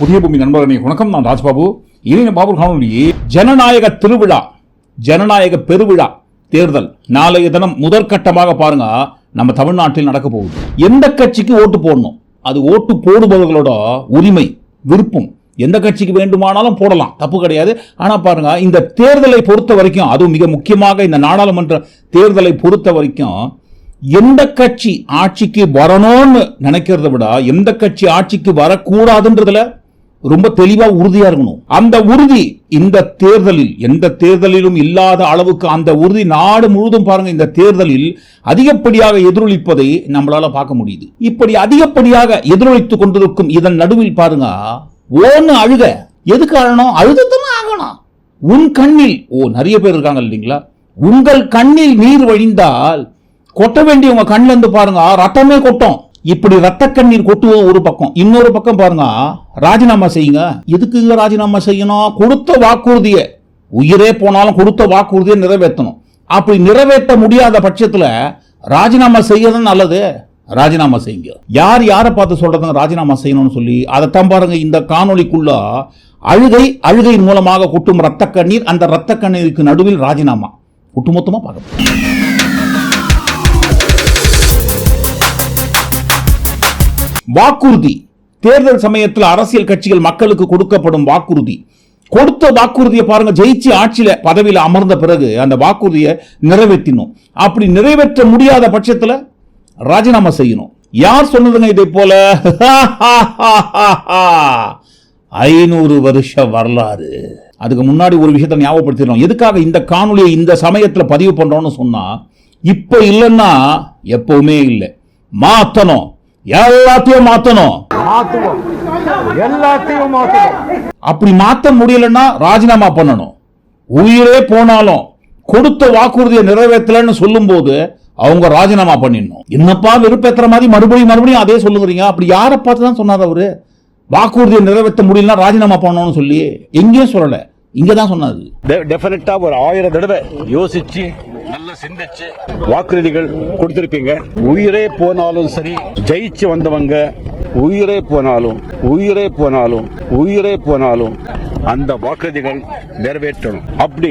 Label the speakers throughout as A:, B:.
A: புதிய பூமி நண்பர்களே வணக்கம். நான் ராஜ்பாபு. இனிய பாபு காணொலியே ஜனநாயக திருவிழா ஜனநாயக பெருவிழா தேர்தல். நாளைய தினம் முதற்கட்டமாக பாருங்க நம்ம தமிழ்நாட்டில் நடக்க போகுது. எந்த கட்சிக்கு ஓட்டு போடணும்? அது ஓட்டு போடுபவர்களோட உரிமை விருப்பம். எந்த கட்சிக்கு வேண்டுமானாலும் போடலாம் தப்பு கிடையாது. ஆனால் பாருங்க இந்த தேர்தலை பொறுத்த வரைக்கும் அதுவும் மிக முக்கியமாக இந்த நாடாளுமன்ற தேர்தலை பொறுத்த வரைக்கும் எந்த கட்சி ஆட்சிக்கு வரணும்னு நினைக்கிறத விட எந்த கட்சி ஆட்சிக்கு வரக்கூடாதுன்றதுல ரொம்ப தெளிவா உறுதியா இருக்கணும். அந்த உறுதி இந்த தேர்தலில் எந்த தேர்தலிலும் இல்லாத அளவுக்கு அந்த உறுதி நாடு முழுவதும் பாருங்க இந்த தேர்தலில் அதிகப்படியாக எதிரொலிப்பதை நம்மளால பார்க்க முடியுது. இப்படி அதிகப்படியாக எதிரொலித்துக் கொண்டிருக்கும் இதன் நடுவில் பாருங்க ஓன்னு அழுக. எது காரணம் அழுதுதான் ஆகணும். உன் கண்ணில் ஓ நிறைய பேர் இருக்காங்க இல்லைங்களா? உங்கள் கண்ணில் நீர் வழிந்தால் கொட்ட வேண்டிய உங்க கண்ணில் இருந்து பாருங்க ரத்தமே கொட்டும். இப்படி ரத்த கண்ணீர் கொட்டுவது ஒரு பக்கம் இன்னொரு பக்கம் பாருங்க ராஜினாமா செய்யுங்க. எதுக்குங்க ராஜினாமா செய்யணும்? கொடுத்த வாக்குறுதியை. உயிரே போனாலும் கொடுத்த வாக்குறுதியை நிறைவேற்றணும். அப்படி நிறைவேற்ற முடியாத பட்சத்துல ராஜினாமா செய்யறது நல்லது. ராஜினாமா செய்யுங்க. யார் யாரை பார்த்து சொல்றதுங்க ராஜினாமா செய்யணும்னு சொல்லி அதைத்தான் பாருங்க இந்த காணொலிக்குள்ள அழுகை அழுகை மூலமாக கொட்டும் ரத்த கண்ணீர் அந்த ரத்த கண்ணீருக்கு நடுவில் ராஜினாமா. ஒட்டுமொத்தமாக பார்க்கணும். வாக்குறுதி. தேர்தல் சமயத்தில் அரசியல் கட்சிகள் மக்களுக்கு கொடுக்கப்படும் வாக்குறுதி. கொடுத்த வாக்குறுதியை பாருங்க ஜெயிச்சு ஆட்சியில பதவியில் அமர்ந்த பிறகு அந்த வாக்குறுதியை நிறைவேற்றினோம். அப்படி நிறைவேற்ற முடியாத பட்சத்தில் ராஜினாமா செய்யணும். யார் சொன்னதுங்க இதை போல? ஐநூறு வருஷ வரலாறு. அதுக்கு முன்னாடி ஒரு விஷயத்தை ஞாபகப்படுத்திடணும். எதுக்காக இந்த காணொலியை இந்த சமயத்தில் பதிவு பண்ணுறோம்னு சொன்னால் இப்போ இல்லைன்னா எப்பவுமே இல்லை. மாத்தணும். எல்லாத்தையும் மாத்தணும்.
B: மாத்துவோம். எல்லாத்தையும் மாத்துவோம்.
A: அப்படி மாத்த முடியலன்னா ராஜினாமா பண்ணணும். உயிரே போனாலும் கொடுத்த வாக்குறுதியை நிறைவேற்றலன்னு சொல்லும்போது அவங்க ராஜினாமா பண்ணிடணும். என்னப்பா வெறுப்பேத்துற மாதிரி மறுபடியும் மறுபடியும் அதே சொல்லுகிறீங்க? அப்படி யாரை பார்த்து தான் சொன்னார் அவரு? வாக்குறுதியை நிறைவேற்ற முடியலன்னா ராஜினாமா பண்ணணும்னு சொல்லி. எங்கேயும் சொல்லல. இங்க தான் சொன்னாரு
B: டெஃபினட்டா ஒரு ஆயிரம் தடவை யோசிச்சு நல்லா சிந்திச்சு வாக்குறுதிகள் கொடுத்திருப்பீங்க. உயிரே போனாலும் சரி ஜெயிச்சு வந்தவங்க உயிரே போனாலும் உயிரே போனாலும் உயிரே போனாலும் அந்த வாக்குறுதிகள் நிறைவேற்றணும். அப்படி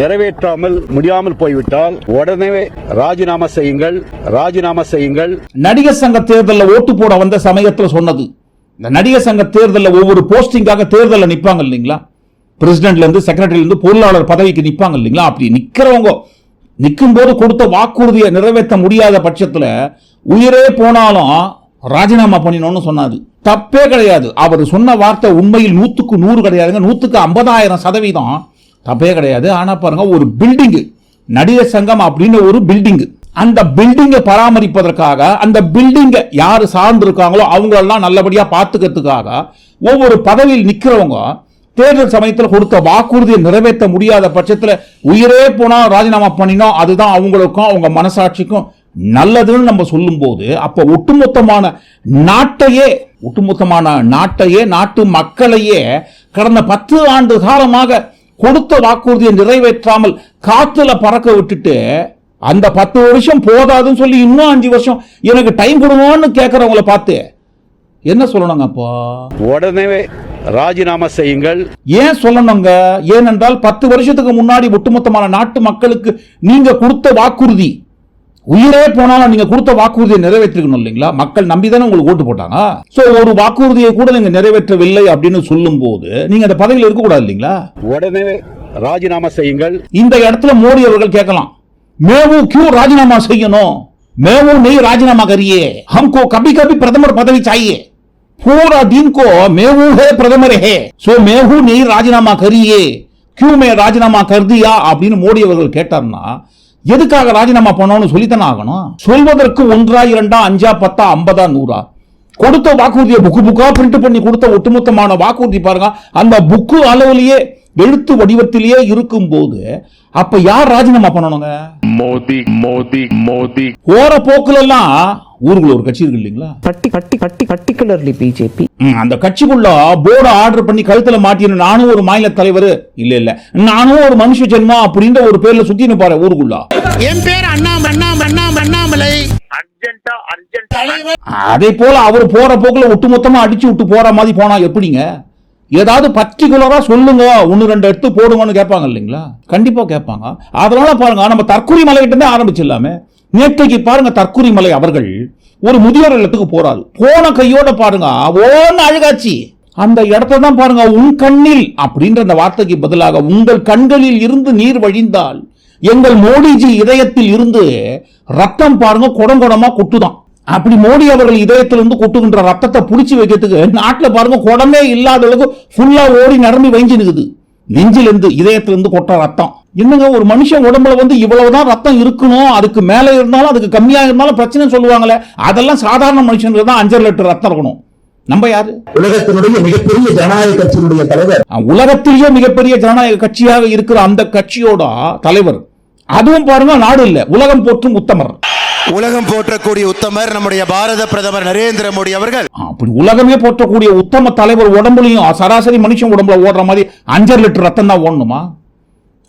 B: நிறைவேற்றாமல் முடியாமல் போய்விட்டால் உடனே ராஜினாமா செய்யுங்கள் ராஜினாமா செய்யுங்கள்.
A: நடிகர் சங்க தேர்தலில் ஓட்டு போட வந்த சமயத்தில் சொன்னது. இந்த நடிகர் சங்க தேர்தலில் ஒவ்வொரு போஸ்டிங்காக தேர்தலில் நிற்பாங்க இல்லைங்களா? பிரசிடென்ட்ல இருந்து இருந்து பொருளாளர் பதவிக்கு நிற்பாங்க இல்லைங்களா? அப்படி நிற்கிறவங்க நிற்கும் போது கொடுத்த வாக்குறுதியை நிறைவேற்ற முடியாத பட்சத்தில் உயிரே போனாலும் ராஜினாமா பண்ணினோம்னு சொன்னாரு. தப்பே கிடையாது. அவர் சொன்ன வார்த்தை உண்மையில் நூற்றுக்கு நூறு கிடையாதுங்க. நூற்றுக்கு ஐம்பதாயிரம் சதவீதம் தப்பே கிடையாது. ஆனால் பாருங்க ஒரு பில்டிங்கு நடிகர் சங்கம் அப்படின்னு ஒரு பில்டிங்கு அந்த பில்டிங்கை பராமரிப்பதற்காக அந்த பில்டிங்கை யார் சார்ந்திருக்காங்களோ அவங்களெல்லாம் நல்லபடியாக பார்த்துக்கிறதுக்காக ஒவ்வொரு பதவியில் நிற்கிறவங்க தேர்தல் சமயத்தில் கொடுத்த வாக்குறுதியை நிறைவேற்ற முடியாத பட்சத்தில் உயிரே போனா ராஜினாமா பண்ணினோம் அதுதான் அவங்களுக்கும் அவங்க மனசாட்சிக்கும் நல்லதுன்னு நம்ம சொல்லும்போது அப்போ ஒட்டுமொத்தமான நாட்டையே ஒட்டுமொத்தமான நாட்டையே நாட்டு மக்களையே கடந்த பத்து ஆண்டு காலமாக கொடுத்த வாக்குறுதியை நிறைவேற்றாமல் காத்துல பறக்க விட்டுட்டு அந்த பத்து வருஷம் போதாதுன்னு சொல்லி இன்னும் அஞ்சு வருஷம் எனக்கு டைம் கொடுங்கன்னு கேட்குறவங்கள பார்த்து என்ன சொல்லணுங்க அப்போ?
B: உடனே ராஜினாமா செய்யுங்கள்.
A: ஏன் சொல்லணுங்க? ஏனென்றால் பத்து வருஷத்துக்கு முன்னாடி ஒட்டுமொத்தமான நாட்டு மக்களுக்கு நீங்க கொடுத்த வாக்குறுதி உயிரே போனாலும் நீங்க கொடுத்த வாக்குறுதியை நிறைவேற்றிருக்கணும் இல்லைங்களா? மக்கள் நம்பிதானே உங்களுக்கு ஓட்டு போட்டாங்க. சோ ஒரு வாக்குறுதியை கூட நீங்க நிறைவேற்றவில்லை அப்படின்னு சொல்லும் போது நீங்க அந்த பதவியில் இருக்கக்கூடாது இல்லைங்களா?
B: உடனே ராஜினாமா செய்யுங்கள்.
A: இந்த இடத்துல மோடி அவர்கள் கேட்கலாம். மேவும் கியூ ராஜினாமா செய்யணும். மேவும் நெய் ராஜினாமா கரியே ஹம்கோ கபி கபி பிரதமர் பதவி சாயே. पूरा दिन को मेहू है प्रथमर है सो मेहू नहीं राजीनामा करिए क्यों मैं ராஜினாமா कर दिया அப்படின்னு மோடி அவர்கள் கேட்டார்னா எதுக்காக ராஜினாமா பண்ணணும்னு சொல்லித்தானே ஆகணும் சொல்வதற்கு ஒன்றா இரண்டா அஞ்சா பத்தா ஐம்பதா நூறா கொடுத்த வாக்குறுதியை புக்கு புக்கா பிரிண்ட் பண்ணி கொடுத்த ஒட்டுமொத்தமான வாக்குறுதி பாருங்க அந்த புக்கு அளவுலயே எழுத்து வடிவத்திலேயே இருக்கும்போது அப்ப யார் ராஜினாமா பண்ணணுங்க
C: மோதி மோதி மோதி
A: போற போக்குல எல்லாம் ஊருக்குள்ள ஒரு கட்சி இருக்கு இல்லைங்களா?
D: பட்டி பட்டி பட்டி பர்டிகுலர்லி பிஜேபி.
A: ம், அந்த கட்சிக்குள்ள போர்டு ஆர்டர் பண்ணி கழுத்துல மாட்டின நானும் ஒரு மாநில தலைவர் இல்ல இல்ல. நானும் ஒரு மனுஷ ஜென்மா அப்படின்ற ஒரு பேர்ல சுத்தி நிப்பாரு ஊருக்குள்ள.
E: என் பேர் அண்ணாம அண்ணாம அண்ணாம அண்ணாமலை.
A: அதே போல அவர் போற போக்குல ஒட்டுமொத்தமா அடிச்சு விட்டு போற மாதிரி போனா எப்படிங்க? ஏதாவது பர்டிகுலரா சொல்லுங்க. ஒன்னு ரெண்டு எடுத்து போடுங்கன்னு கேட்பாங்க இல்லைங்களா? கண்டிப்பா கேட்பாங்க. அதனால பாருங்க நம்ம தற்கொலை மலைகிட்ட இருந்தே ஆரம்பிச்சிடலாமே. நேற்றைக்கு பாருங்க தற்கூரி மலை அவர்கள் ஒரு முதியோர் இல்லத்துக்கு போறாரு. போன கையோட பாருங்க ஓன்னு அழுகாச்சி. அந்த இடத்த தான் பாருங்க உன் கண்ணில் அப்படின்ற அந்த வார்த்தைக்கு பதிலாக உங்கள் கண்களில் இருந்து நீர் வழிந்தால் எங்கள் மோடிஜி இதயத்தில் இருந்து ரத்தம் பாருங்க குடம் குடமா கொட்டுதான். அப்படி மோடி அவர்கள் இதயத்திலிருந்து கொட்டுகின்ற ரத்தத்தை புடிச்சு வைக்கிறதுக்கு நாட்டுல பாருங்க குடமே இல்லாத அளவுக்கு ஃபுல்லா ஓடி நிரம்பி வைஞ்சு நிக்குது. நெஞ்சிலிருந்து இதயத்திலிருந்து கொட்ட ரத்தம். என்னங்க ஒரு மனுஷன் உடம்புல வந்து இவ்வளவுதான் ரத்தம் இருக்கணும் அதுக்கு மேல இருந்தாலும் அதுக்கு கம்மியா இருந்தாலும் பிரச்சனை சொல்லுவாங்களே அதெல்லாம் சாதாரண மனுஷனுக்கு தான் அஞ்சரை லிட்டர் ரத்தம் இருக்கணும். நம்ம யாரு?
F: உலகத்தினுடைய மிகப்பெரிய ஜனநாயக கட்சியினுடைய தலைவர்.
A: உலகத்திலேயே மிகப்பெரிய ஜனநாயக கட்சியாக இருக்கிற அந்த கட்சியோட தலைவர். அதுவும் பாருங்க நாடு இல்ல உலகம் போற்றும் உத்தமர்.
G: உலகம் போற்றக்கூடிய உத்தமர் நம்முடைய பாரத பிரதமர் நரேந்திர மோடி அவர்கள்.
A: அப்படி உலகமே போற்றக்கூடிய உத்தம தலைவர் உடம்புலையும் சராசரி மனுஷன் உடம்புல ஓடுற மாதிரி அஞ்சரை லிட்டர் ரத்தம் தான் ஓடணுமா?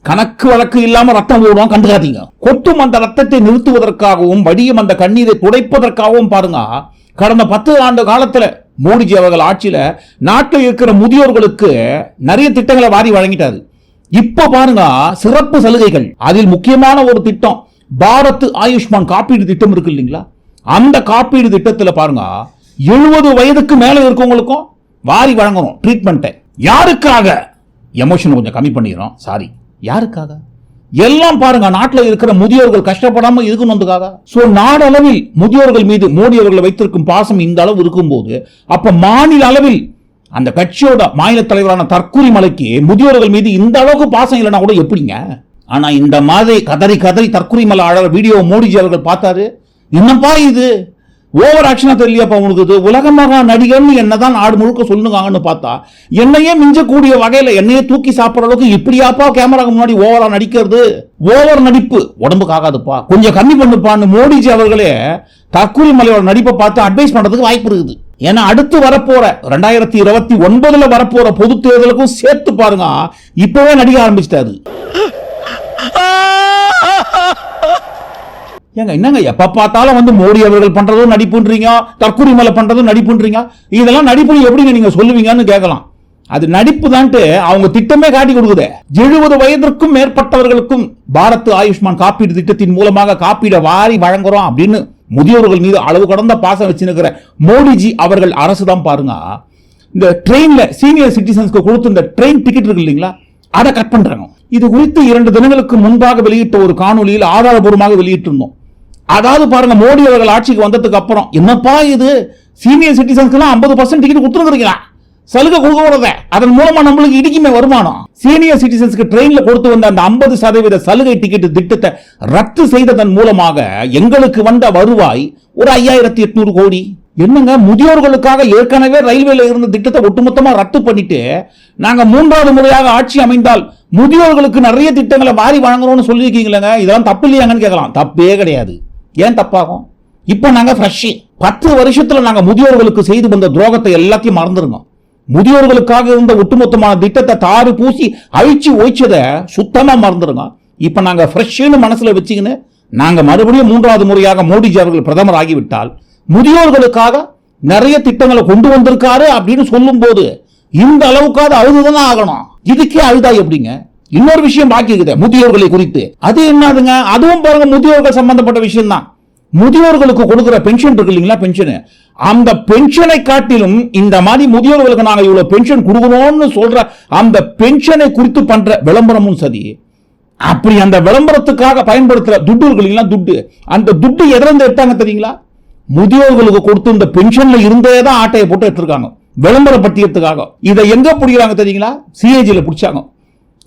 A: கணக்கு வழக்கு இல்லாம ரத்தம் ஓடுவோம் கண்டுக்காதீங்க. கொட்டும் அந்த ரத்தத்தை நிறுத்துவதற்காகவும் வடியும் அந்த கண்ணீரை துடைப்பதற்காகவும் பாருங்க. கடந்த பத்து ஆண்டு காலத்துல மோடிஜி அவர்கள் ஆட்சியில நாட்டில் இருக்கிற முதியோர்களுக்கு நிறைய திட்டங்களை வாரி வழங்கிட்டாரு. இப்ப பாருங்க சிறப்பு சலுகைகள். அதில் முக்கியமான ஒரு திட்டம் பாரத் ஆயுஷ்மான் காப்பீடு திட்டம் இருக்கு இல்லைங்களா? அந்த காப்பீடு திட்டத்தில் பாருங்க எழுபது வயதுக்கு மேலே இருக்கவங்களுக்கும் வாரி வழங்கணும் ட்ரீட்மெண்ட்டை யாருக்காக? எமோஷன் கொஞ்சம் கம்மி பண்ணிடுறோம். சாரி யாருக்காக? எல்லாம் பாருங்க நாட்டில் இருக்கிற முதியோர்கள் கஷ்டப்படாமல் இருக்கணுன்றதுக்காக ஸோ நாடளவில் முதியோர்கள் மீது மோடி அவர்களை வைத்திருக்கும் பாசம் இந்த அளவு இருக்கும்போது அப்போ மாநில அளவில் அந்த கட்சியோட மாநில தலைவரான தற்கூரி மலைக்கு முதியோர்கள் மீது இந்த அளவுக்கு பாசம் இல்லைன்னா கூட எப்படிங்க? ஆனால் இந்த மாதிரி கதறி கதறி தற்கூரி மலை அழற வீடியோ மோடிஜி அவர்கள் பார்த்தாரு. என்னப்பா இது? ஓவர் ஆக்ஷனாக தெரியலையாப்பா உனக்கு இது உலகமாக நடிகர்னு என்னதான் நாடு முழுக்க சொல்லுங்காங்கன்னு பார்த்தா என்னையே மிஞ்சக்கூடிய வகையில் என்னையே தூக்கி சாப்பிட்ற அளவுக்கு இப்படியாப்பா கேமராக்கு முன்னாடி ஓவராக நடிக்கிறது? ஓவர் நடிப்பு. உடம்புக்கு ஆகாதுப்பா. கொஞ்சம் கம்மி பண்ணுப்பான்னு மோடிஜி அவர்களே தற்கொலை மலையோட நடிப்பை பார்த்து அட்வைஸ் பண்ணுறதுக்கு வாய்ப்பு இருக்குது. ஏன்னா அடுத்து வரப்போற ரெண்டாயிரத்தி இருபத்தி ஒன்பதுல வரப்போற பொது தேர்தலுக்கும் சேர்த்து பாருங்க இப்பவே நடிக்க ஆரம்பிச்சிட்டாரு. ஏங்க என்னங்க எப்போ பார்த்தாலும் வந்து மோடி அவர்கள் பண்ணுறதும் நடிப்புன்றீங்க தற்கொலை மலை பண்ணுறதும் நடிப்புன்றீங்க? இதெல்லாம் நடிப்பு எப்படிங்க நீங்கள் சொல்லுவீங்கன்னு கேட்கலாம். அது நடிப்பு தான்ட்டு அவங்க திட்டமே காட்டி கொடுக்குது. எழுபது வயதிற்கும் மேற்பட்டவர்களுக்கும் பாரத் ஆயுஷ்மான் காப்பீடு திட்டத்தின் மூலமாக காப்பீடை வாரி வழங்குறோம் அப்படின்னு முதியோர்கள் மீது அளவு கடந்த பாசம் வச்சுருக்கிற மோடிஜி அவர்கள் அரசு தான் பாருங்க. இந்த ட்ரெயினில் சீனியர் சிட்டிசன்ஸ்க்கு கொடுத்து இந்த ட்ரெயின் டிக்கெட் இருக்கு இல்லைங்களா? அதை கட் பண்ணுறாங்க இது குறித்து இரண்டு தினங்களுக்கு முன்பாக வெளியிட்ட ஒரு காணொலியில் ஆதாரபூர்வமாக வெளியிட்டிருந்தோம். அதாவது பாருங்க மோடி அவர்கள் ஆட்சிக்கு வந்ததுக்கு அப்புறம் என்னப்பா இது? சீனியர் சிட்டிசன்ஸ்க்குலாம் ஐம்பது பர்சன்ட் டிக்கெட் கொடுத்துருக்கீங்களா சலுகை கொடுக்க கூடாத அதன் மூலமா நம்மளுக்கு இடிக்குமே வருமானம். சீனியர் சிட்டிசன்ஸ்க்கு ட்ரெயின்ல கொடுத்து வந்த அந்த ஐம்பது சதவீத சலுகை டிக்கெட் திட்டத்தை ரத்து செய்ததன் மூலமாக எங்களுக்கு வந்த வருவாய் ஒரு ஐயாயிரத்தி எட்நூறு கோடி. என்னங்க முதியோர்களுக்காக ஏற்கனவே ரயில்வேல இருந்த திட்டத்தை ஒட்டுமொத்தமா ரத்து பண்ணிட்டு நாங்க மூன்றாவது முறையாக ஆட்சி அமைந்தால் முதியோர்களுக்கு நிறைய திட்டங்களை வாரி வழங்குறோம்னு சொல்லியிருக்கீங்களேங்க. இதெல்லாம் தப்பு இல்லையாங்கன்னு கேட்கலாம். தப்பே கிடையாது. ஏன் தப்பாகும்? இப்போ நாங்கள் ஃப்ரெஷ்ஷு பத்து வருஷத்தில் நாங்கள் முதியோர்களுக்கு செய்து வந்த துரோகத்தை எல்லாத்தையும் மறந்துருங்க முதியோர்களுக்காக இருந்த ஒட்டுமொத்தமான திட்டத்தை தாறு பூசி அழிச்சு ஒழிச்சதை சுத்தமாக மறந்துருங்க இப்போ நாங்கள் ஃப்ரெஷ்ஷுன்னு மனசில் வச்சுக்கின்னு நாங்கள் மறுபடியும் மூன்றாவது முறையாக மோடிஜி அவர்கள் பிரதமர் ஆகிவிட்டால் முதியோர்களுக்காக நிறைய திட்டங்களை கொண்டு வந்திருக்காரு அப்படின்னு சொல்லும்போது இந்த அளவுக்காவது அழுதுதானே ஆகணும். இதுக்கே அழுதா எப்படிங்க? இன்னொரு விஷயம் பாக்கி இருக்குது முதியோர்களை குறித்து. அது என்னதுங்க? அதுவும் பாருங்க முதியோர்கள் சம்பந்தப்பட்ட விஷயம் தான் முதியோர்களுக்கு கொடுக்கிற பென்ஷன் இருக்கு இல்லைங்களா பென்ஷனு அந்த பென்ஷனை காட்டிலும் இந்த மாதிரி முதியோர்களுக்கு நாங்க இவ்வளவு பென்ஷன் கொடுக்கணும்னு சொல்ற அந்த பென்ஷனை குறித்து பண்ற விளம்பரமும் சரி. அப்படி அந்த விளம்பரத்துக்காக பயன்படுத்துற துட்டு இருக்கு இல்லைங்களா துட்டு. அந்த துட்டு எதிர்ந்து எடுத்தாங்க தெரியுங்களா? முதியோர்களுக்கு கொடுத்து இந்த பென்ஷன்ல இருந்தே தான் ஆட்டையை போட்டு எடுத்திருக்காங்க. விளம்பரப்படுத்தியதுக்காக இதை எங்க பிடிக்கிறாங்க தெரியுங்களா? சிஏஜியில் பிடிச்சாங்க.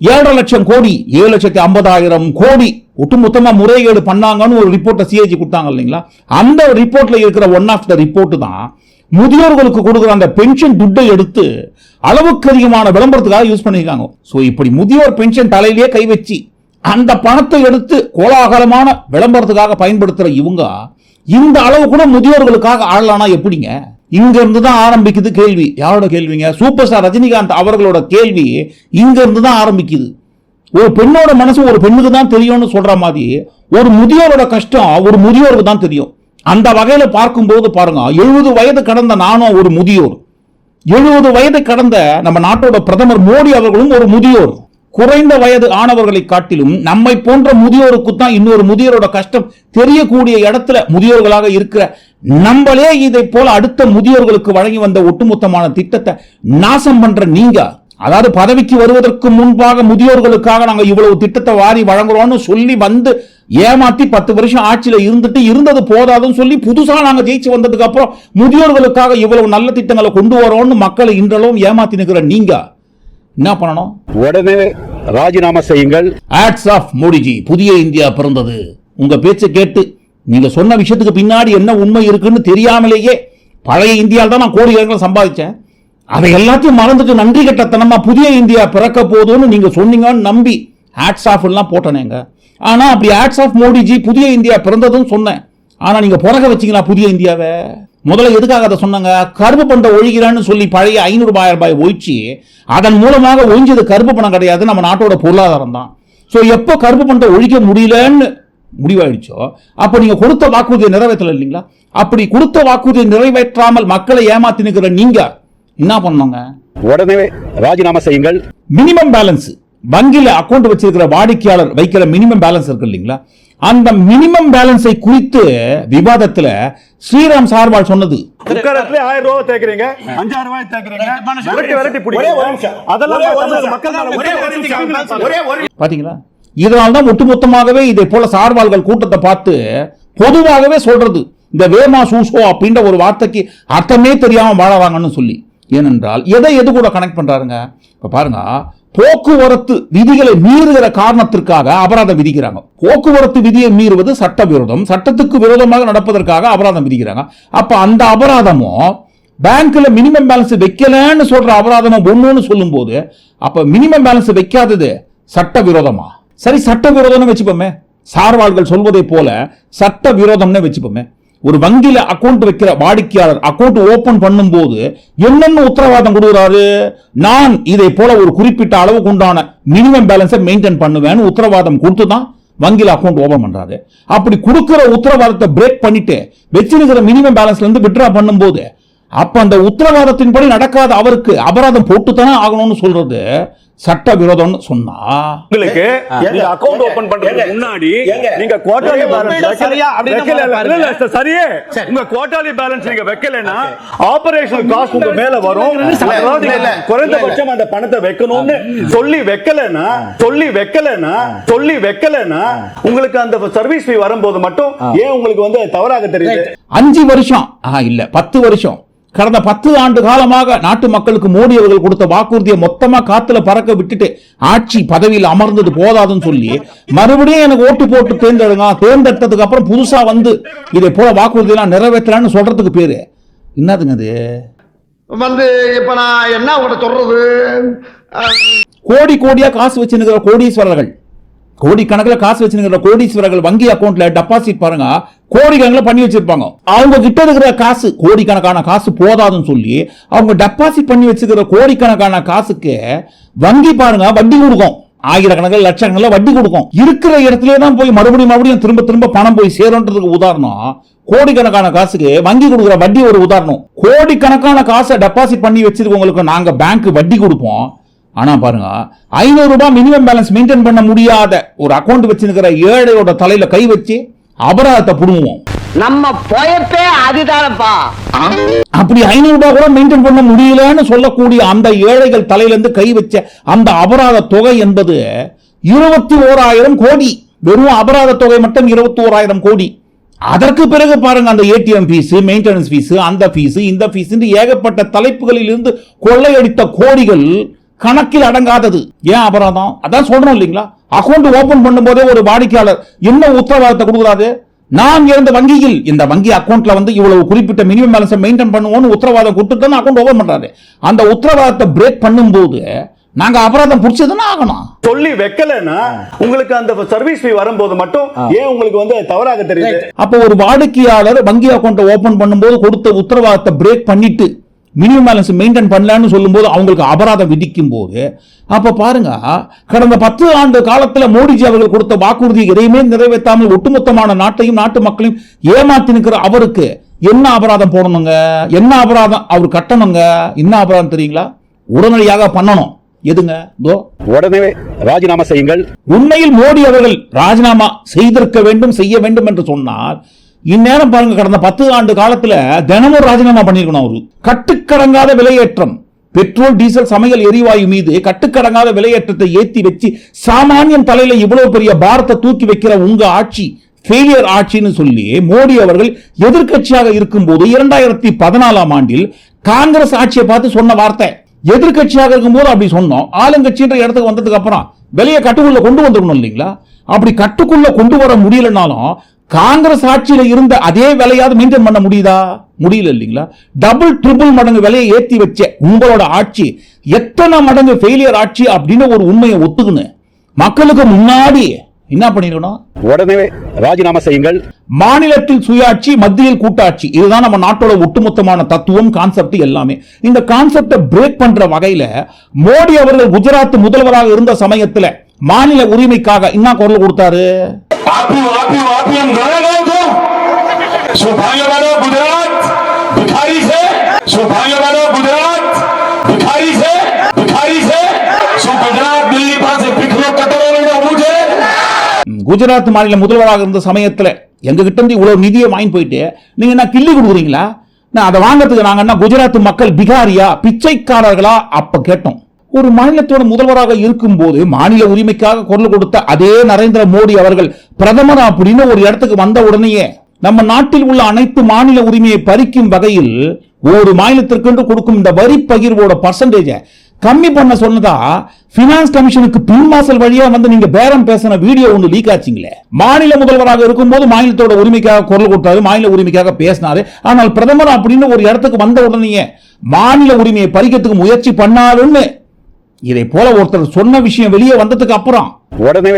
A: ஏழரை லட்சம் கோடி ஏழு லட்சத்தி ஐம்பதாயிரம் கோடி ஒட்டுமொத்தமாக முறைகேடு பண்ணாங்கன்னு ஒரு ரிப்போர்ட்டை சிஏஜி கொடுத்தாங்க இல்லைங்களா? அந்த ரிப்போர்ட்ல இருக்கிற ஒன் ஆஃப் த ரிப்போர்ட் தான் முதியோர்களுக்கு கொடுக்குற அந்த பென்ஷன் துட்டை எடுத்து அளவுக்கு அதிகமான விளம்பரத்துக்காக யூஸ் பண்ணியிருக்காங்க. ஸோ இப்படி முதியோர் பென்ஷன் தலையிலேயே கை வச்சு அந்த பணத்தை எடுத்து கோலாகலமான விளம்பரத்துக்காக பயன்படுத்துகிற இவங்க இந்த அளவு கூட முதியோர்களுக்காக ஆளலானா எப்படிங்க? இங்கிருந்து தான் ஆரம்பிக்குது கேள்வி. யாரோட கேள்விங்க? சூப்பர் ஸ்டார் ரஜினிகாந்த் அவர்களோட கேள்வி இங்கிருந்து தான் ஆரம்பிக்குது. ஒரு பெண்ணோட மனசு ஒரு பெண்ணுக்கு தான் தெரியும்னு சொல்ற மாதிரி ஒரு முதியோரோட கஷ்டம் ஒரு முதியோருக்கு தான் தெரியும். அந்த வகையில பார்க்கும்போது பாருங்க எழுபது வயது கடந்த நானும் ஒரு முதியோர். எழுபது வயது கடந்த நம்ம நாட்டோட பிரதமர் மோடி அவர்களும் ஒரு முதியோர். குறைந்த வயது ஆனவர்களை காட்டிலும் நம்மை போன்ற முதியோருக்கு தான் இன்னொரு முதியோரோட கஷ்டம் தெரியக்கூடிய இடத்துல முதியோர்களாக இருக்கிற நம்மளே இதை போல அடுத்த முதியோர்களுக்கு வழங்கி வந்த ஒட்டுமொத்தமான திட்டத்தை நாசம் பண்ற நீங்க அதாவது பதவிக்கு வருவதற்கு முன்பாக முதியோர்களுக்காக நாங்க இவ்வளவு திட்டத்தை வாரி வழங்குறோம்னு சொல்லி வந்து ஏமாத்தி பத்து வருஷம் ஆட்சியில இருந்துட்டு இருந்தது போதாதுன்னு சொல்லி புதுசா நாங்க ஜெயிச்சு வந்ததுக்கு அப்புறம் முதியோர்களுக்காக இவ்வளவு நல்ல திட்டங்களை கொண்டு வரோம்னு மக்களை இன்றளவும் ஏமாத்தி நிற்கிற நீங்க என்ன பண்ணணும்?
B: உடனே ராஜினாமா செய்யுங்கள்.
A: Hats off Modi ji. புதிய இந்தியா பிறந்தது. உங்க பேச்சை கேட்டு நீங்க சொன்ன விஷயத்துக்கு பின்னாடி என்ன உண்மை இருக்குன்னு தெரியாமலேயே பழைய இந்தியாவில் தான் நான் கோடி கணக்கில் சம்பாதிச்சேன். அதை எல்லாத்தையும் மறந்துட்டு நன்றி கட்டத்தனமா புதிய இந்தியா பிறக்க போதும்னு நீங்க சொன்னீங்கன்னு நம்பி ஆட்ஸ் ஆஃப் எல்லாம் போட்டனேங்க ஆனா அப்படி ஆட்ஸ் ஆஃப் மோடிஜி புதிய இந்தியா பிறந்ததுன்னு சொன்னேன். ஆனா நீங்க புறக்க வச்சிங்களா புதிய இந்தியாவை? முதல்ல எதுக்காக அதை சொன்னாங்க? கருப்பு பண்டை ஒழிகிறான்னு சொல்லி பழைய ஐநூறு ரூபாய் ரூபாய் ஒழிச்சு அதன் மூலமாக ஒழிஞ்சது கருப்பு பணம் கிடையாது. நம்ம நாட்டோட பொருளாதாரம் தான். ஸோ எப்போ கருப்பு பணத்தை ஒழிக்க முடியலன்னு முடிவாயிடுச்சோ? அப்போ நீங்க கொடுத்த வாக்குறுதியை நிறைவேற்றல இல்லைங்களா? அப்படி கொடுத்த வாக்குறுதியை நிறைவேற்றாமல் மக்களை ஏமாத்தி நிற்கிற நீங்க என்ன பண்ணாங்க
B: உடனே ராஜினாமா செய்யுங்கள்.
A: Minimum balance. வங்கியில அக்கௌண்ட் வச்சிருக்கிற வாடிக்கையாளர் வைக்கிற மினிமம் பேலன்ஸ் இருக்கு இல்லைங்களா? அந்த மினிமம் பேலன்ஸை குறித்து விவாதத்துல ஸ்ரீராம் சார்வால் சொன்னது.
H: ஆயிரம் ரூபாய் தேக்குறீங்க அஞ்சாயிரம் ரூபாய் தேக்குறீங்க அதெல்லாம்
A: பாத்தீங்களா? இதனால்தான் ஒட்டுமொத்தமாகவே இதை போல சார்பால்கள் கூட்டத்தை பார்த்து பொதுவாகவே சொல்றது இந்த வேமா சூசோ அப்படின்ற ஒரு வார்த்தைக்கு அர்த்தமே தெரியாம வாழறாங்கன்னு சொல்லி. ஏனென்றால் எதை எது கூட கனெக்ட் பண்றாருங்க? இப்ப பாருங்க போக்குவரத்து விதிகளை மீறுகிற காரணத்திற்காக அபராதம் விதிக்கிறாங்க. போக்குவரத்து விதியை மீறுவது சட்ட விரோதம் சட்டத்துக்கு விரோதமாக நடப்பதற்காக அபராதம் விதிக்கிறாங்க. அப்ப அந்த அபராதமும் பேங்க்ல மினிமம் பேலன்ஸ் வைக்கலன்னு சொல்ற அபராதமும் ஒண்ணுன்னு சொல்லும்போது அப்ப மினிமம் பேலன்ஸ் வைக்காதது சட்ட விரோதமா? சரி சட்ட விரோதம்னு வச்சுப்போமே. சார்வாள்கள் சொல்வதை போல சட்ட விரோதம்னு வச்சுப்போமே. ஒரு வங்கியில அக்கௌண்ட் வைக்கிற வாடிக்கையாளர் அக்கவுண்ட் ஓபன் பண்ணும்போது என்னென்ன உத்தரவாதம் கொடுக்குறாரு? நான் இதை போல ஒரு குறிப்பிட்ட அளவுக்கு உண்டான மினிமம் பேலன்ஸை மெயின்டைன் பண்ணுவேன்னு உத்தரவாதம் கொடுத்து தான் வங்கியில் அக்கௌண்ட் ஓபன் பண்றாரு. அப்படி கொடுக்குற உத்தரவாதத்தை பிரேக் பண்ணிட்டு வச்சிருக்கிற மினிமம் பேலன்ஸ்ல இருந்து வித்ட்ரா பண்ணும்போது அப்ப அந்த உத்தரவாதத்தின்படி நடக்காத அவருக்கு அபராதம் போட்டுத்தானே ஆகணும்னு சொல்றது. சட்ட விரோதம்னு சொன்னா.
H: உங்களுக்கு அக்கவுண்ட் ஓபன் பண்றதுக்கு முன்னாடி நீங்க குவார்டர்லி பேலன்ஸ்
E: சரியா? அப்படின்னு
H: வைக்கல இல்ல,
E: பாருங்க.
H: இல்ல, இல்ல, சரியே உங்க குவார்டர்லி பேலன்ஸ் நீங்க வைக்கலனா ஆபரேஷனல் காஸ்ட் உங்க மேல வரும். குறைந்தபட்சம் அந்த பணத்தை வைக்கணும்னு சொல்லி வைக்கலனா சொல்லி வைக்கலனா சொல்லி வைக்கலனா உங்களுக்கு அந்த சர்வீஸ் ஃபீ வரும்போது மட்டும் ஏன் உங்களுக்கு வந்து தவறாக தெரியுது?
A: அஞ்சு வருஷம். ஆ இல்ல. பத்து வருஷம். கடந்த பத்து ஆண்டு காலமாக நாட்டு மக்களுக்கு மோடி அவர்கள் கொடுத்த வாக்குறுதியை மொத்தமா காத்துல பறக்க விட்டுட்டு ஆட்சி பதவியில் அமர்ந்தது போதாதுன்னு சொல்லி மறுபடியும் எனக்கு ஓட்டு போட்டு தேர்ந்தெடுங்க. தேர்ந்தெடுத்ததுக்கு அப்புறம் புதுசா வந்து இதை போல வாக்குறுதி எல்லாம் நிறைவேற்றலான்னு சொல்றதுக்கு பேரு. என்னதுங்க அது
E: வந்து இப்ப நான் என்ன உங்கள்ட்ட சொல்றது?
A: கோடி கோடியா காசு வச்சுருக்கிற கோடீஸ்வரர்கள். கோடிக்கணக்கில் காசு வச்சிருக்கிற கோடீஸ்வரர்கள் வங்கி அக்கௌண்ட்ல டெபாசிட் பாருங்க. கோடிக்கணக்கில் பண்ணி வச்சிருப்பாங்க. அவங்க கிட்ட இருக்கிற காசு கோடிக்கணக்கான காசு போதாதுன்னு சொல்லி அவங்க டெபாசிட் பண்ணி வச்சிருக்கிற கோடிக்கணக்கான காசுக்கு வங்கி பாருங்க வட்டி கொடுக்கும். ஆயிரக்கணக்கில் லட்சக்கணக்கில் வட்டி கொடுக்கும். இருக்கிற இடத்துல தான் போய் மறுபடியும் மறுபடியும் திரும்ப திரும்ப பணம் போய் சேரும்ன்றதுக்கு உதாரணம் கோடிக்கணக்கான காசுக்கு வங்கி கொடுக்குற வட்டி ஒரு உதாரணம். கோடிக்கணக்கான காசை டெபாசிட் பண்ணி வச்சிருக்கவங்களுக்கு நாங்கள் பேங்க் வட்டி கொடுப்போம். ஆனா பாருங்க ஐநூறு ரூபாய் மினிமம் பேலன்ஸ் மெயின்டைன் பண்ண முடியாத ஒரு அக்கவுண்ட் வச்சிருக்கிற ஏழையோட தலையில கை வச்சு அபராதத்தை புடுங்குவோம்.
I: நம்ம பொயப்பே அதுதானப்பா.
A: அப்படி ஐநூறு ரூபாய் கூட மெயின்டைன் பண்ண முடியலன்னு சொல்லக்கூடிய அந்த ஏழைகள் தலையில இருந்து கை வச்ச அந்த அபராத தொகை என்பது இருபத்தி ஓராயிரம் கோடி. வெறும் அபராத தொகை மட்டும் இருபத்தி ஓராயிரம் கோடி. அதற்கு பிறகு பாருங்க அந்த ஏடிஎம் ஃபீஸ் மெயின்டெனன்ஸ் ஃபீஸ் அந்த ஃபீஸ் இந்த ஃபீஸ் ஏகப்பட்ட தலைப்புகளில் இருந்து கொள்ளையடித்த கோடிகள் கணக்கில் அடங்காதது. ஏன் அபராதம்? அதான் சொல்றோம் இல்லைங்களா? அக்கவுண்ட் ஓபன் பண்ணும்போதே ஒரு வாடிக்கையாளர் என்ன உத்தரவாதத்தை கொடுக்குறாரு? நான் இருந்த வங்கியில் இந்த வங்கி அக்கவுண்ட்ல வந்து இவ்வளவு குறிப்பிட்ட மினிமம் பேலன்ஸை மெயின்டைன் பண்ணுவோம்னு உத்தரவாதம் கொடுத்துட்டு தான் அக்கவுண்ட் ஓபன் பண்றாரு. அந்த உத்தரவாதத்தை பிரேக் பண்ணும்போது நாங்க அபராதம் பிடிச்சதுன்னு ஆகணும்.
H: சொல்லி வைக்கலனா உங்களுக்கு அந்த சர்வீஸ் ஃபீ வரும்போது மட்டும் ஏன் உங்களுக்கு வந்து தவறாக தெரியுது?
A: அப்போ ஒரு வாடிக்கையாளர் வங்கி அக்கவுண்ட் ஓபன் பண்ணும்போது கொடுத்த உத்தரவாதத்தை பிரேக் பண்ணிட்டு மினிமம் பேலன்ஸ் மெயின்டைன் பண்ணலன்னு சொல்லும்போது அவங்களுக்கு அபராதம் விதிக்கும் போது அப்ப பாருங்க கடந்த பத்து ஆண்டு காலத்துல மோடிஜி அவர்கள் கொடுத்த வாக்குறுதி எதையுமே நிறைவேற்றாமல் ஒட்டுமொத்தமான நாட்டையும் நாட்டு மக்களையும் ஏமாத்தி நிற்கிற அவருக்கு என்ன அபராதம் போடணுங்க? என்ன அபராதம் அவர் கட்டணுங்க? என்ன அபராதம் தெரியுங்களா? உடனடியாக பண்ணணும். எதுங்க?
B: உடனே ராஜினாமா செய்யுங்கள்.
A: உண்மையில் மோடி அவர்கள் ராஜினாமா செய்திருக்க வேண்டும் செய்ய வேண்டும் என்று சொன்னால் இந்நேரம் பாருங்க கடந்த பத்து ஆண்டு காலத்துல தினமும் ராஜினாமா பண்ணியிருக்கணும் அவரு. கட்டுக்கடங்காத விலையேற்றம். பெட்ரோல் டீசல் சமையல் எரிவாயு மீது கட்டுக்கடங்காத விலையேற்றத்தை ஏத்தி வச்சு சாமானியன் தலையில இவ்வளவு பெரிய பாரத்தை தூக்கி வைக்கிற உங்க ஆட்சி ஃபெயிலியர் ஆட்சின்னு சொல்லி மோடி அவர்கள் எதிர்க்கட்சியாக இருக்கும்போது இரண்டாயிரத்தி பதினாலாம் ஆண்டில் காங்கிரஸ் ஆட்சியை பார்த்து சொன்ன வார்த்தை. எதிர்க்கட்சியாக இருக்கும்போது அப்படி சொன்னோம். ஆளுங்கட்சின்ற இடத்துக்கு வந்ததுக்கு அப்புறம் வெளியே கட்டுக்குள்ள கொண்டு வந்துடணும் இல்லைங்களா? அப்படி கட்டுக்குள்ள கொண்டு வர முடியலனாலும் காங்கிரஸ் ஆட்சியில இருந்த அதே விலையாவது மெயின்டைன் பண்ண முடியுதா? முடியல இல்லைங்களா? டபுள் ட்ரிபிள் மடங்கு விலையை ஏத்தி வச்ச உங்களோட ஆட்சி எத்தனை மடங்கு ஃபெயிலியர் ஆட்சி அப்படின்னு ஒரு உண்மையை ஒத்துக்குன்னு மக்களுக்கு முன்னாடி என்ன பண்ணிருக்கணும்
B: உடனே ராஜினாமா செய்யுங்கள்.
A: மாநிலத்தில் சுயாட்சி மத்தியில் கூட்டாட்சி. இதுதான் நம்ம நாட்டோட ஒட்டுமொத்தமான தத்துவம் கான்செப்ட் எல்லாமே. இந்த கான்செப்டை பிரேக் பண்ற வகையில மோடி அவர்கள் குஜராத் முதல்வராக இருந்த சமயத்துல மாநில உரிமைக்காக என்ன குரல் கொடுத்தாரு? குஜராத் மாநில முதல்வராக இருந்த சமயத்தில் எங்ககிட்ட இருந்து இவ்வளவு நிதியை வாங்கி போயிட்டு நீங்க என்ன கிள்ளி கொடுக்குறீங்களா? நான் அதை வாங்கறதுக்கு நாங்க என்ன குஜராத் மக்கள் பிகாரியா பிச்சைக்காரர்களா? அப்ப கேட்டோம். ஒரு மாநிலத்தோட முதல்வராக இருக்கும்போது மாநில உரிமைக்காக குரல் கொடுத்த அதே நரேந்திர மோடி அவர்கள் பிரதமர் அப்படின்னு ஒரு இடத்துக்கு வந்த உடனேயே நம்ம நாட்டில் உள்ள அனைத்து மாநில உரிமையை பறிக்கும் வகையில் ஒரு மாநிலத்திற்கு கொடுக்கும் இந்த வரி பகிர்வோட பர்சன்டேஜை கம்மி பண்ண சொன்னதா? பினான்ஸ் கமிஷனுக்கு பின்வாசல் வழியா வந்து நீங்க பேரம் பேசின வீடியோ ஒன்று லீக் ஆச்சுங்களே. மாநில முதல்வராக இருக்கும்போது மாநிலத்தோட உரிமைக்காக குரல் கொடுத்தாரு மாநில உரிமைக்காக பேசினாரு. ஆனால் பிரதமர் அப்படின்னு ஒரு இடத்துக்கு வந்த உடனேயே மாநில உரிமையை பறிக்கிறதுக்கு முயற்சி பண்ணாருன்னு இதை போல ஒருத்தர் சொன்ன விஷயம் வெளியே வந்ததுக்கு அப்புறம்
B: உடனே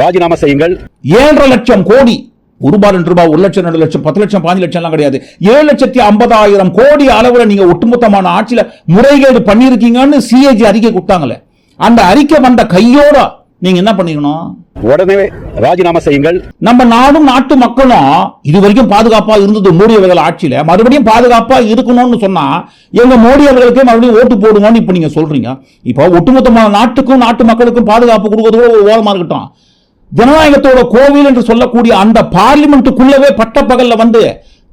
B: ராஜினாமா செய்யுங்கள்.
A: ஏழரை லட்சம் கோடி ரூபாய் ரெண்டு ரூபாய் ஒரு லட்சம் ரெண்டு லட்சம் பத்து லட்சம் பாஞ்சு லட்சம் எல்லாம் கிடையாது. ஏழு லட்சத்தி ஐம்பதாயிரம் கோடி அளவுல நீங்க ஒட்டுமொத்தமான ஆட்சியில முறைகேடு பண்ணிருக்கீங்கன்னு சிஏஜி அறிக்கை கொடுத்தாங்களே. அந்த அறிக்கை வந்த கையோட நீங்க என்ன பண்ணிக்கணும்?
B: உடனே ராஜினாமா செய்யுங்கள்.
A: நம்ம நாடும் நாட்டு மக்களும் இது வரைக்கும் பாதுகாப்பா இருந்தது மோடி அவர்கள் ஆட்சியில. மறுபடியும் பாதுகாப்பா இருக்கணும்னு சொன்னா எங்க மோடி அவர்களுக்கே மறுபடியும் ஓட்டு போடுங்கன்னு இப்ப நீங்க சொல்றீங்க. இப்போ ஒட்டுமொத்தமான நாட்டுக்கும் நாட்டு மக்களுக்கும் பாதுகாப்பு கொடுக்கறது கூட ஒரு ஓரமா இருக்கட்டும். ஜனநாயகத்தோட கோவில் என்று சொல்லக்கூடிய அந்த பார்லிமெண்ட்டுக்குள்ளவே பட்டப்பகல்ல வந்து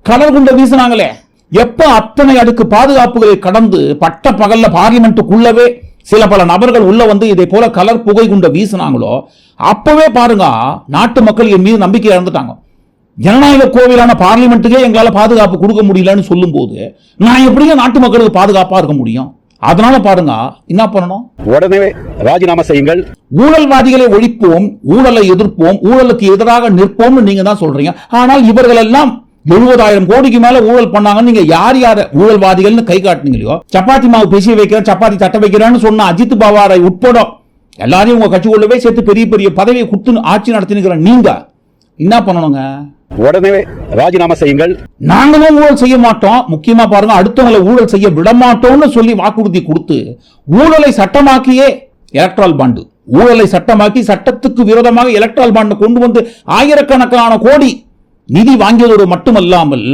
A: கலர் குண்ட வீசினாங்களே. எப்ப அத்தனை அடுக்கு பாதுகாப்புகளை கடந்து பட்ட பகல்ல பார்லிமெண்ட்டுக்குள்ளவே சில பல நபர்கள் உள்ள வந்து இதை போல கலர் புகை குண்ட வீசினாங்களோ அப்பவே பாருங்க நாட்டு மக்கள் என் மீது நம்பிக்கை இழந்துட்டாங்க. ஜனநாயக கோவிலான பார்லிமெண்ட்டுக்கே எங்களால பாதுகாப்பு கொடுக்க முடியலன்னு சொல்லும்போது நான் எப்படியும் நாட்டு மக்களுக்கு பாதுகாப்பா இருக்க முடியும்? அதனால பாருங்க என்ன பண்ணணும்?
B: உடனே ராஜினாமா செய்யுங்கள்.
A: ஊழல்வாதிகளை ஒழிப்போம் ஊழலை எதிர்ப்போம் ஊழலுக்கு எதிராக நிற்போம்னு நீங்க தான் சொல்றீங்க. ஆனால் இவர்கள் எல்லாம் எழுபதாயிரம் கோடிக்கு மேல ஊழல் பண்ணாங்கன்னு நீங்க யார் யார ஊழல்வாதிகள்னு கை காட்டுனீங்களோ சப்பாத்தி மாவு பேசி வைக்கிறேன் சப்பாத்தி தட்ட வைக்கிறேன்னு சொன்ன அஜித் பவாரை உட்பட எல்லாரையும் உங்க கட்சிக்குள்ளவே சேர்த்து பெரிய பெரிய பதவியை குத்து ஆட்சி நடத்தினுக்கிற நீங்க என்ன பண்ணணுங்க?
B: உடனே ராஜினாமா செய்யுங்கள்.
A: நாங்களும் ஊழல் செய்ய மாட்டோம். முக்கியமா பாருங்க அடுத்தவங்களை ஊழல் செய்ய விட மாட்டோம்னு சொல்லி வாக்குறுதி கொடுத்து ஊழலை சட்டமாக்கியே எலக்ட்ரால் பாண்டு ஊழலை சட்டமாக்கி சட்டத்துக்கு விரோதமாக எலக்ட்ரால் பாண்டு கொண்டு வந்து ஆயிரக்கணக்கான கோடி நிதி வாங்கியதோடு மட்டுமல்லாமல்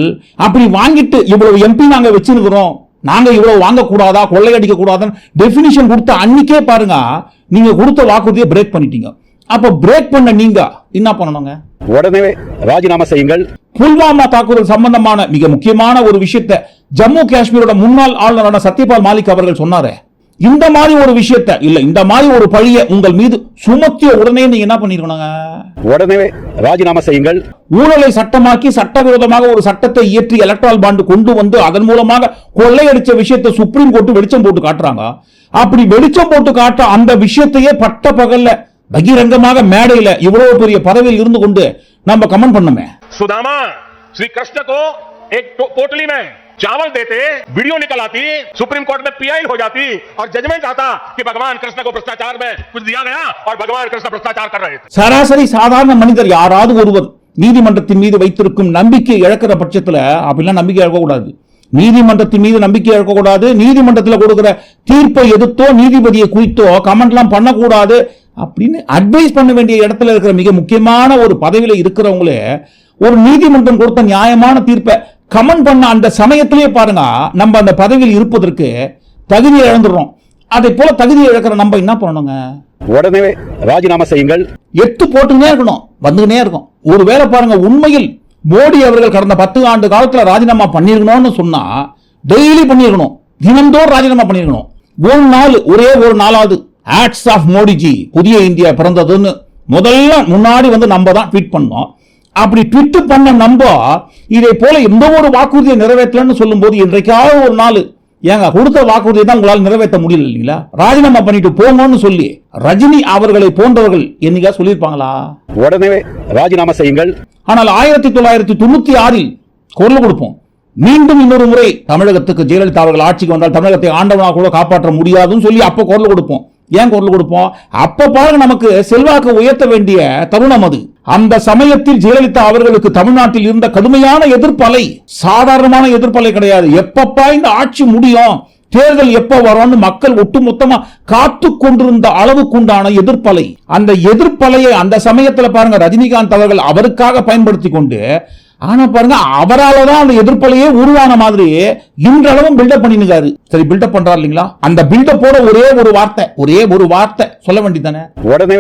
A: அப்படி வாங்கிட்டு இவ்வளவு எம்பி நாங்க வச்சிருக்கிறோம் நாங்க இவ்வளவு வாங்கக்கூடாதா கொள்ளையடிக்க கூடாதான்னு டெபினிஷன் கொடுத்த அன்னைக்கே பாருங்க நீங்க கொடுத்த வாக்குறுதியை பிரேக் பண்ணிட்டீங்க. அப்ப பிரேக் பண்ண நீங்க என்ன பண்ணணுங்க?
B: உடனே ராஜினாமா செய்யுங்கள்.
A: புல்வாமா தாக்குதல் சம்பந்தமான மிக முக்கியமான ஒரு விஷயத்தை ஜம்மு காஷ்மீரோட முன்னாள் ஆளுநரான சத்யபால் மாலிக் அவர்கள் சொன்னாரே இந்த மாதிரி ஒரு விஷயத்தை இல்ல இந்த மாதிரி ஒரு பழிய உங்கள் மீது சுமத்திய உடனே நீங்க என்ன பண்ணிருக்கணுங்க
B: உடனே ராஜினாமா செய்யுங்கள்
A: ஊழலை சட்டமாக்கி சட்டவிரோதமாக ஒரு சட்டத்தை இயற்றி எலக்ட்ரால் பாண்டு கொண்டு வந்து அதன் மூலமாக கொள்ளையடிச்ச விஷயத்தை சுப்ரீம் கோர்ட் வெளிச்சம் போட்டு காட்டுறாங்க அப்படி வெளிச்சம் போட்டு காட்ட அந்த விஷயத்தையே பட்ட பகல்ல பகிரங்கமாக மேடையில இவ்வளவு பெரிய பதவியில் இருந்து கொண்டு நம்ம கமெண்ட் பண்ணுமே
C: सुदामा श्री कृष्ण को एक टो- पोटली में चावल देते वीडियो निकल आती सुप्रीम कोर्ट में पीआई हो जाती और जजमेंट आता कि भगवान कृष्ण को भ्रष्टाचार में कुछ दिया गया और भगवान कृष्ण भ्रष्टाचार कर रहे थे
A: சராசரி சாதாரண மனிதர் யாராவது ஒருவர் நீதிமன்றத்தின் மீது வைத்திருக்கும் நம்பிக்கை இழக்கிற பட்சத்துல அப்படிலாம் நம்பிக்கை இழக்க கூடாது நீதிமன்றத்தின் மீது நம்பிக்கை இழக்கக்கூடாது நீதிமன்றத்தில் கொடுக்கிற தீர்ப்பை எதிர்த்தோ நீதிபதியை குறித்தோ கமெண்ட்லாம் பண்ணக்கூடாது அப்படின்னு அட்வைஸ் பண்ண வேண்டிய இடத்துல இருக்கிற மிக முக்கியமான ஒரு பதவியில இருக்கிறவங்களே ஒரு நீதிமன்றம் கொடுத்த நியாயமான தீர்ப்பை கமெண்ட் பண்ண அந்த சமயத்திலேயே பாருங்க நம்ம அந்த பதவியில் இருப்பதற்கு தகுதியை இழந்துடுறோம். அதை போல தகுதியை இழக்கிற நம்ம என்ன பண்ணணுங்க?
B: உடனே ராஜினாமா செய்யுங்கள்.
A: எட்டு போட்டுனே இருக்கணும் வந்துகினே இருக்கும் ஒருவேளை பாருங்க உண்மையில் மோடி அவர்கள் கடந்த பத்து ஆண்டு காலத்துல ராஜினாமா பண்ணிருக்கணும்னு சொன்னா டெய்லி பண்ணிருக்கணும் தினந்தோறும் ராஜினாமா பண்ணிருக்கணும் ஒரு நாள் ஒரே ஒரு நாளாவது. ஆக்ட்ஸ் ஆஃப் மோடிஜி புதிய இந்தியா பிறந்ததுன்னு முதல்ல முன்னாடி வந்து நம்ம தான் ட்வீட் பண்ணோம். அப்படி ட்விட் பண்ண நம்ம இதை போல எந்த ஒரு வாக்குறுதியை நிறைவேற்றலன்னு சொல்லும்போது இன்றைக்காவது ஒரு நாள் ஏங்க கொடுத்த வாக்குறுதியை தான் உங்களால் நிறைவேற்ற முடியல இல்லைங்களா? ராஜினாமா பண்ணிட்டு போங்கன்னு சொல்லி ரஜினி அவர்களை போன்றவர்கள் என்னைக்கா சொல்லியிருப்பாங்களா?
B: உடனே ராஜினாமா செய்யுங்கள்.
A: ஆனால் ஆயிரத்தி தொள்ளாயிரத்தி தொண்ணூத்தி ஆறில் குரல் கொடுப்போம். மீண்டும் இன்னொரு முறை தமிழகத்துக்கு ஜெயலலிதா அவர்கள் ஆட்சிக்கு வந்தால் தமிழகத்தை ஆண்டவனா கூட காப்பாற்ற முடியாதுன்னு சொல்லி அப்ப குரல் கொடுப்போம். ஏன் குரல் கொடுப்போம்? அப்ப பாருங்க நமக்கு செல்வாக்கு உயர்த்த வேண்டிய தருணம் அது. அந்த சமயத்தில் ஜெயலலிதா அவர்களுக்கு தமிழ்நாட்டில் இருந்த கடுமையான எதிர்ப்பலை சாதாரணமான எதிர்ப்பலை கிடையாது. எப்பப்பா இந்த ஆட்சி முடியும்? தேர்தல் எப்ப வரும்னு மக்கள் ஒட்டுமொத்தமா காத்து கொண்டிருந்த அளவுக்குண்டான எதிர்ப்பலை. அந்த எதிர்ப்பலையை அந்த சமயத்துல பாருங்க ரஜினிகாந்த் அவர்கள் அவருக்காக பயன்படுத்தி கொண்டு ஆனா பாருங்க அவரால தான் அந்த எதிர்ப்பலையே உருவான மாதிரி இன்றளவும் பில்டப் பண்ணினுக்காரு. சரி பில்டப் பண்றாரு இல்லைங்களா? அந்த பில்டப்போட ஒரே ஒரு வார்த்தை ஒரே ஒரு வார்த்தை சொல்ல வேண்டியதானே
B: உடனே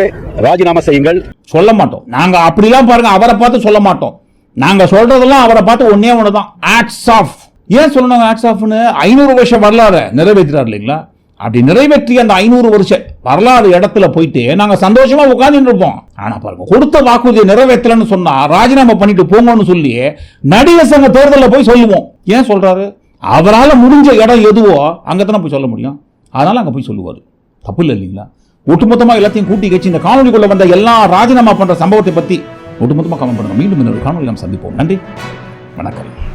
B: ராஜினாமா செய்யுங்கள்.
A: சொல்ல மாட்டோம். நாங்க அப்படிலாம் பாருங்க அவரை பார்த்து சொல்ல மாட்டோம். நாங்க சொல்றதெல்லாம் அவரை பார்த்து ஒன்னே ஒண்ணுதான். ஆக்ட்ஸ் ஆஃப் ஏன் சொல்லணும் ஆக்ட்ஸ் ஆஃப்னு ஐநூறு வருஷம் வரலாறு நிறைவேற்றுறாரு இல்லைங்களா? அப்படி நிறைவேற்றிய அந்த ஐநூறு வருஷ வரலாறு இடத்துல போயிட்டு நாங்க சந்தோஷமா உட்கார்ந்துட்டு இருப்போம் ஆனா பாருங்க கொடுத்த வாக்குறுதியை நிறைவேற்றலன்னு சொன்னா ராஜினாமா பண்ணிட்டு போங்கன்னு சொல்லி நடிகர் சங்க தேர்தலில் போய் சொல்லுவோம். ஏன் சொல்றாரு? அவரால் முடிஞ்ச இடம் எதுவோ அங்கதானே போய் சொல்ல முடியும். அதனால அங்க போய் சொல்லுவாரு. தப்பு இல்லை இல்லைங்களா? ஒட்டுமொத்தமாக எல்லாத்தையும் கூட்டி கட்சி இந்த காணொலிக்குள்ள வந்த எல்லா ராஜினாமா பண்ற சம்பவத்தை பத்தி ஒட்டுமொத்தமாக கமெண்ட் பண்ணுங்க. மீண்டும் இன்னொரு காணொலி நாம் சந்திப்போம். நன்றி. வணக்கம்.